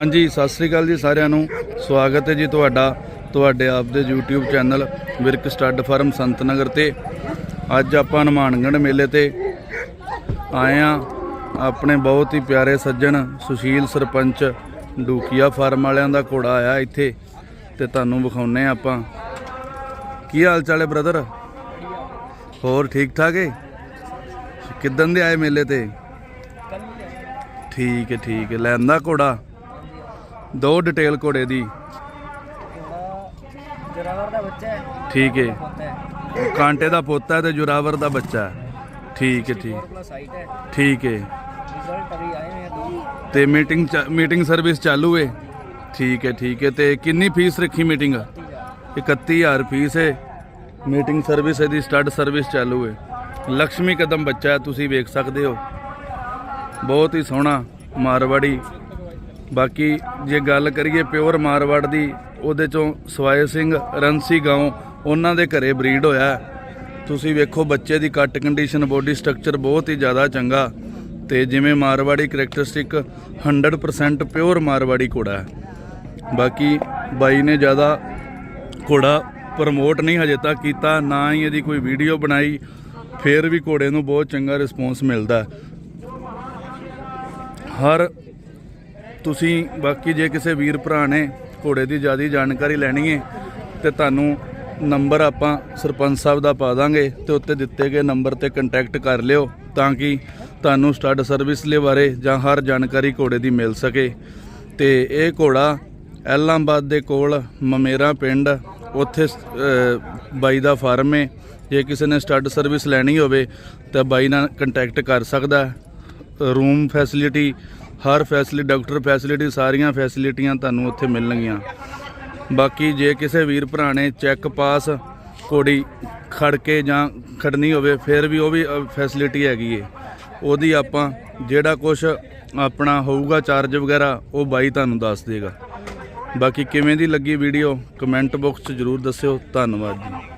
ਹਾਂਜੀ, ਸਤਿ ਸ੍ਰੀ ਅਕਾਲ ਜੀ ਸਾਰਿਆਂ ਨੂੰ। ਸਵਾਗਤ ਹੈ ਜੀ ਤੁਹਾਡਾ, ਤੁਹਾਡੇ ਆਪ ਦੇ YouTube channel Virk stud farm Santnagar ਤੇ। ਅੱਜ ਆਪਾਂ ਹਨੂਮਾਨਗੜ੍ਹ ਮੇਲੇ ਤੇ ਆਏ ਆ ਆਪਣੇ ਬਹੁਤ ਹੀ ਪਿਆਰੇ ਸੱਜਣ ਸੁਸ਼ੀਲ ਸਰਪੰਚ ਡੂਕੀਆ ਫਾਰਮ ਵਾਲਿਆਂ ਦਾ ਘੋੜਾ ਆਇਆ ਇੱਥੇ ਤੇ ਤੁਹਾਨੂੰ ਵਿਖਾਉਨੇ ਆ ਆਪਾਂ। ਕੀ ਹਾਲ ਚਾਲ ਹੈ ਬ੍ਰਦਰ ਹੋਰ ਠੀਕ ਠਾਕ ਹੈ ਕਿੱਦਣ ਦੇ ਆਏ ਮੇਲੇ ਤੇ? ਠੀਕ ਹੈ ਠੀਕ ਹੈ ਲੈਂਦਾ ਘੋੜਾ? ਦੋ ਡਿਟੇਲ ਘੋੜੇ ਦੀ। ਜਰਾਵਰ ਦਾ ਬੱਚਾ ਹੈ। ਠੀਕ ਹੈ। ਹੈ। ਕਾਂਟੇ ਦਾ ਪੋਤਾ ਤੇ ਜੁਰਾਵਰ ਦਾ ਬੱਚਾ ਹੈ। ਠੀਕ ਹੈ ਠੀਕ। ਹੈ। ਠੀਕ ਹੈ। ਤੇ ਮੀਟਿੰਗ ਮੀਟਿੰਗ ਸਰਵਿਸ ਚਾਲੂ ਹੈ। ਠੀਕ ਹੈ ਠੀਕ ਹੈ। ਤੇ ਕਿੰਨੀ ਫੀਸ ਰੱਖੀ ਮੀਟਿੰਗ 31000 ਫੀਸ ਹੈ। ਮੀਟਿੰਗ ਸਰਵਿਸ ਇਹਦੀ ਸਟੱਡ ਸਰਵਿਸ ਚਾਲੂ ਹੈ। ਲక్ష్ਮੀ ਕਦਮ ਬੱਚਾ ਹੈ ਤੁਸੀਂ ਵੇਖ ਸਕਦੇ ਹੋ। ਬਹੁਤ ਹੀ ਸੋਹਣਾ ਮਾਰਵਾੜੀ ਬਾਕੀ ਜੇ ਗੱਲ ਕਰੀਏ ਪਿਓਰ ਮਾਰਵਾੜ ਦੀ, ਉਹਦੇ ਚੋਂ ਸਵਾਏ ਸਿੰਘ ਰੰਸੀ ਗਾਉਂ, ਉਹਨਾਂ ਦੇ ਘਰੇ ਬਰੀਡ ਹੋਇਆ। ਤੁਸੀਂ ਵੇਖੋ ਬੱਚੇ ਦੀ ਕੱਟ ਕੰਡੀਸ਼ਨ ਬੋਡੀ ਸਟਰਕਚਰ ਬਹੁਤ ਹੀ ਜ਼ਿਆਦਾ ਚੰਗਾ। ਤੇ ਜਿਵੇਂ ਮਾਰਵਾੜੀ ਕਰੈਕਟਰਿਸਟਿਕ 100% ਪਿਓਰ ਮਾਰਵਾੜੀ ਘੋੜਾ ਹੈ। ਬਾਕੀ ਬਾਈ ਨੇ ਜ਼ਿਆਦਾ ਘੋੜਾ ਪ੍ਰਮੋਟ ਨਹੀਂ ਹਜੇ ਤੱਕ ਕੀਤਾ, ਨਾ ਹੀ ਇਹਦੀ ਕੋਈ ਵੀਡੀਓ ਬਣਾਈ, ਫੇਰ ਵੀ ਘੋੜੇ ਨੂੰ ਬਹੁਤ ਚੰਗਾ ਰਿਸਪੌਂਸ ਮਿਲਦਾ ਹਰ ਤੁਸੀਂ ਬਾਕੀ ਜੇ ਕਿਸੇ ਵੀਰ ਭਰਾ ਨੇ ਘੋੜੇ ਦੀ ਜ਼ਿਆਦਾ ਜਾਣਕਾਰੀ ਲੈਣੀ ਹੈ ਤੇ ਤੁਹਾਨੂੰ ਨੰਬਰ ਆਪਾਂ ਸਰਪੰਚ ਸਾਹਿਬ ਦਾ ਪਾ ਦਾਂਗੇ ਤੇ ਉੱਤੇ ਦਿੱਤੇ ਗਏ ਨੰਬਰ ਤੇ ਕੰਟੈਕਟ ਕਰ ਲਿਓ ਤਾਂ ਕਿ ਤੁਹਾਨੂੰ ਸਟੱਡ ਸਰਵਿਸ ਦੇ ਬਾਰੇ ਜਾਂ ਹਰ ਜਾਣਕਾਰੀ ਘੋੜੇ ਦੀ ਮਿਲ ਸਕੇ। ਤੇ ਇਹ ਘੋੜਾ ਐਲਾਂਬਾਦ ਦੇ ਕੋਲ ਮਮੇਰਾ ਪਿੰਡ, ਉੱਥੇ ਬਾਈ ਦਾ ਫਾਰਮ ਹੈ ਜੇ ਕਿਸੇ ਨੇ ਸਟੱਡ ਸਰਵਿਸ ਲੈਣੀ ਹੋਵੇ ਤਾਂ ਬਾਈ ਨਾਲ ਕੰਟੈਕਟ ਕਰ ਸਕਦਾ। ਰੂਮ ਫੈਸਿਲਿਟੀ ਹਰ ਫੈਸਿਲਿਟੀ ਡਾਕਟਰ ਫੈਸਿਲਿਟੀ, ਸਾਰੀਆਂ ਫੈਸਿਲਿਟੀਆਂ ਤੁਹਾਨੂੰ ਉੱਥੇ ਮਿਲਣਗੀਆਂ। ਬਾਕੀ ਜੇ ਕਿਸੇ ਵੀਰ ਭਰਾ ਨੇ ਚੈੱਕ ਪਾਸ ਕੋੜੀ ਖੜ ਕੇ ਜਾਂ ਖੜਨੀ ਹੋਵੇ, ਫਿਰ ਵੀ ਉਹ ਵੀ ਫੈਸਿਲਿਟੀ ਹੈਗੀ ਏ। ਉਹਦੀ ਆਪਾਂ ਜਿਹੜਾ ਕੁਝ ਆਪਣਾ ਹੋਊਗਾ ਚਾਰਜ ਵਗੈਰਾ, ਉਹ ਬਾਈ ਤੁਹਾਨੂੰ ਦੱਸ ਦੇਗਾ। ਬਾਕੀ ਕਿਵੇਂ ਦੀ ਲੱਗੀ ਵੀਡੀਓ, ਕਮੈਂਟ ਬਾਕਸ 'ਚ ਜਰੂਰ ਦੱਸਿਓ। ਧੰਨਵਾਦ ਜੀ।